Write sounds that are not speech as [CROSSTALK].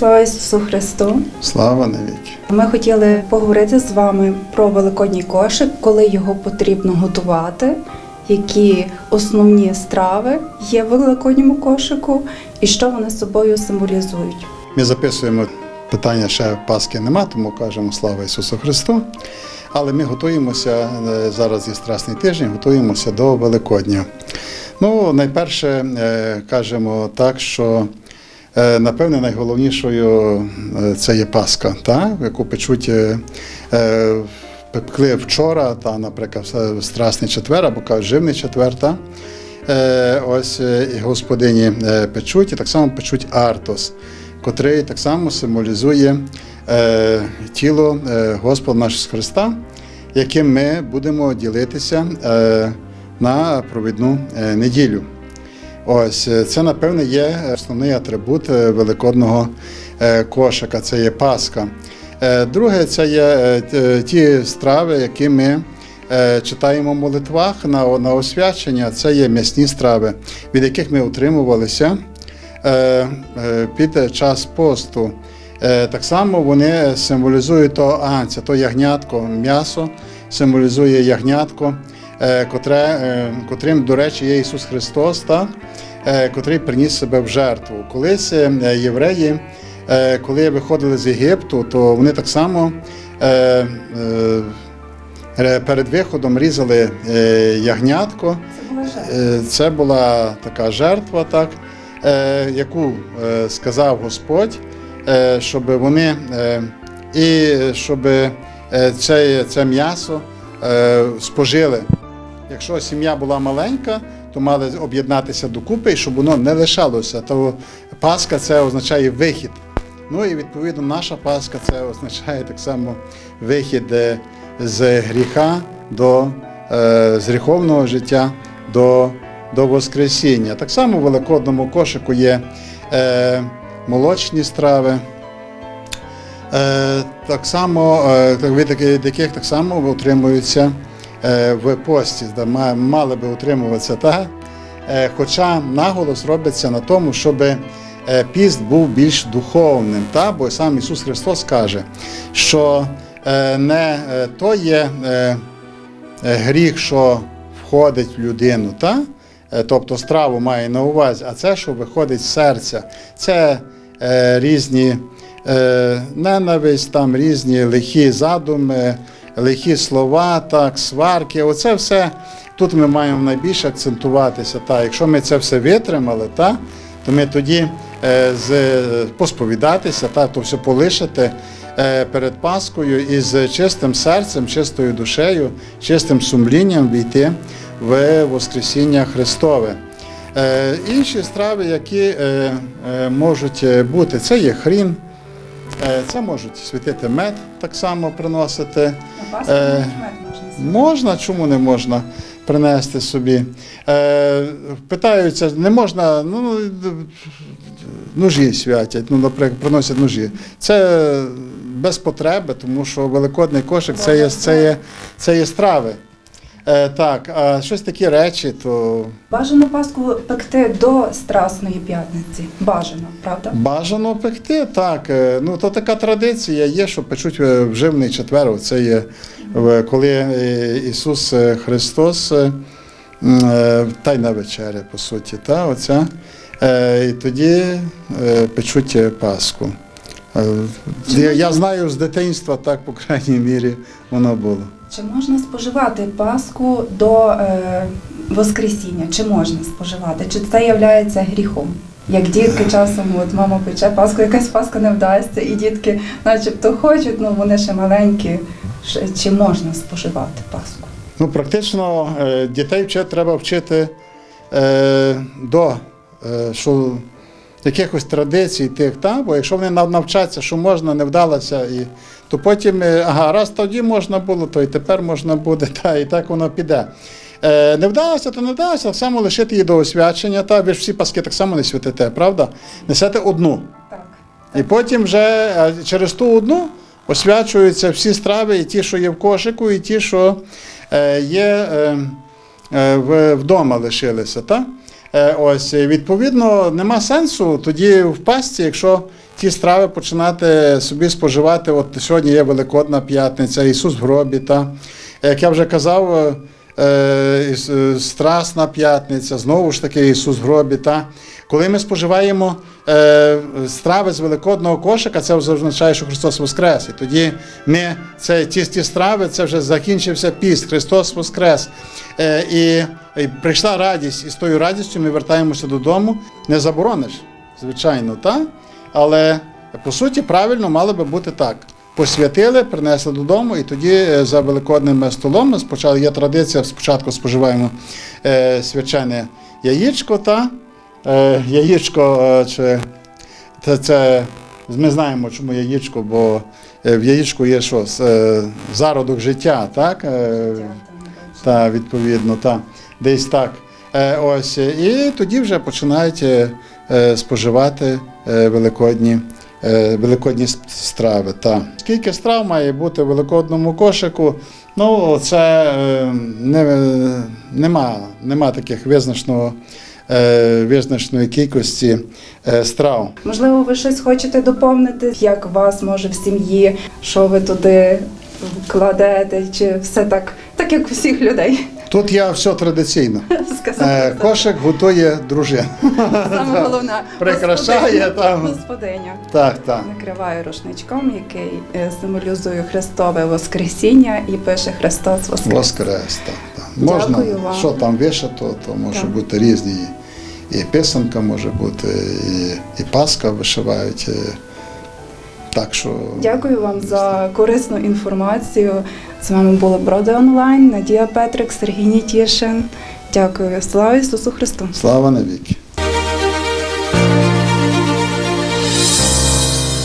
Слава Ісусу Христу! Слава навіки. Ми хотіли поговорити з вами про великодній кошик, коли його потрібно готувати, які основні страви є в великодньому кошику і що вони собою символізують. Ми записуємо питання ще Пасхи нема, тому кажемо слава Ісусу Христу. Але ми готуємося е, зараз є Страсний тиждень, готуємося до Великодня. Ну, найперше е, кажемо так, що напевне найголовнішою е, це є Пасха, та, яку печуть е, е, пекли вчора, та, наприклад, Страсний четвер або кажуть, живний четвер. Та. Е, ось е, господині е, печуть, і так само печуть Артос, котрий так само символізує е, тіло е, Господа нашого Христа, яким ми будемо ділитися е, на провідну е, неділю. Ось е, це, напевне, є основний атрибут е, великодного е, кошика, це є Пасха. Е, Друге, це є е, ті страви, які ми е, читаємо в молитвах на, на освячення. Це є м'ясні страви, від яких ми утримувалися е, е, під час посту. Е, Так само вони символізують то анця, то ягнятко, м'ясо символізує ягнятко, е, котре, е, котрим, до речі, є Ісус Христос, так? е, котрий приніс себе в жертву. Колись е, євреї, е, коли виходили з Єгипту, то вони так само е, е, ре- перед виходом різали е, ягнятко. Це була. Е, така жертва, так, е, яку е, сказав Господь, е, щоб вони е, і щоб е, це, це м'ясо е, спожили. Якщо сім'я була маленька, то мали об'єднатися докупи, щоб воно не лишалося. То Пасха це означає вихід. Ну і відповідно наша Пасха це означає так само вихід е, з гріха до е, з гріховного життя до, до Воскресіння. Так само в великодному кошику є е, молочні страви. Е, так само е, від яких так само утримуються е, в пості, мали би утримуватися та. Е, хоча наголос робиться на тому, щоб е, піст був більш духовним, та? бо сам Ісус Христос каже, що е, не е, то є е, е, гріх, що входить в людину, та? Е, тобто страву має на увазі, а це, що виходить з серця. Це е, різні е, ненависть, там різні лихі задуми, лихі слова, так, сварки. Оце все тут ми маємо найбільше акцентуватися. Та, якщо ми це все витримали, та, то ми тоді е, з, посповідатися, та, то все полишити е, перед Паскою і з чистим серцем, чистою душею, чистим сумлінням війти в Воскресіння Христове. Е, інші страви, які е, е, можуть бути, це є хрін, це можуть світити мед, так само приносити. Е, можна. Чому не можна принести собі? Е, питаються, не можна, ну, ножі святять, ну, наприклад, приносять ножі. Це без потреби, тому що великодний кошик це є, це є, це є страви. Е, так, а щось такі речі, то Бажано Пасху пекти до Страсної п'ятниці. Бажано, правда? бажано пекти. Так, е, ну то така традиція є, що печуть е, в живний четвер. Це є коли Ісус Христос м, е, тайна вечеря, по суті, та оця. І тоді печуть Пасху. Я, я знаю з дитинства, так, по крайній мірі, воно було. Чи можна споживати Пасху до е, Воскресіння? Чи можна споживати? Чи це є гріхом? Як дітки часом, от мама пече Пасху, якась Пасха не вдасться, і дітки начебто хочуть, ну вони ще маленькі. Чи можна споживати Пасху? Ну, практично е, дітей вчити треба вчити е, до е, що, якихось традицій тих, та? бо якщо вони навчаться, що можна, не вдалося, і, то потім, е, ага, раз тоді можна було, то і тепер можна буде, [LAUGHS] та, і так воно піде. Е, не вдалося, то не вдалося, так само лишити її до освячення, та ви ж всі паски так само не святите, правда? Несете одну. Так. І потім вже е, через ту одну освячуються всі страви, і ті, що є в кошику, і ті, що е, є е, е, в- вдома лишилися. Та? Е, Ось, відповідно, нема сенсу тоді впасти, якщо ті страви починати собі споживати. От сьогодні є Великодна п'ятниця, Ісус в гробі. Та? Як я вже казав, е, Страсна п'ятниця, знову ж таки Ісус гробі. Та? Коли ми споживаємо е, страви з великодного кошика, це означає, що Христос Воскрес. І тоді ми це ті, ті страви, це вже закінчився піст, Христос Воскрес. Е, і прийшла радість, і з тою радістю ми вертаємося додому. Не заборониш, звичайно, та? але по суті правильно мало би бути так. Посвятили, принесли додому, і тоді е, за великодним столом спочатку є традиція, спочатку споживаємо е, свячене яєчко та е, яєчко чи це, це ми знаємо, чому яєчко, бо в яєчку є що? Зародок життя, так? Та, відповідно, та, десь так. Ось, і тоді вже починають споживати великодні, великодні страви. Та. Скільки страв має бути в великодному кошику? Ну, це е, не, нема, нема таких визначного, е, визначної кількості е, страв. Можливо, ви щось хочете доповнити, як вас може в сім'ї, що ви туди кладете, чи все так, так як у всіх людей. Тут я все традиційно. [LAUGHS] Сказати Е, кошик готує дружина. саме [LAUGHS] головне Прикрашає там. господиня. Так, так. Накриває рушничком, який е, символізує Христове Воскресіння і пише Христос Воскрес. Воскрес, так. так. Можна, Дякую вам. що там вишито, то може Так. бути різні. І писанка може бути, і, і Пасха вишивають. Так що Дякую вам за корисну інформацію. З вами була Броди онлайн, Надія Петрик, Сергій Нітішин. Дякую. Слава Ісусу Христу! слава навіки.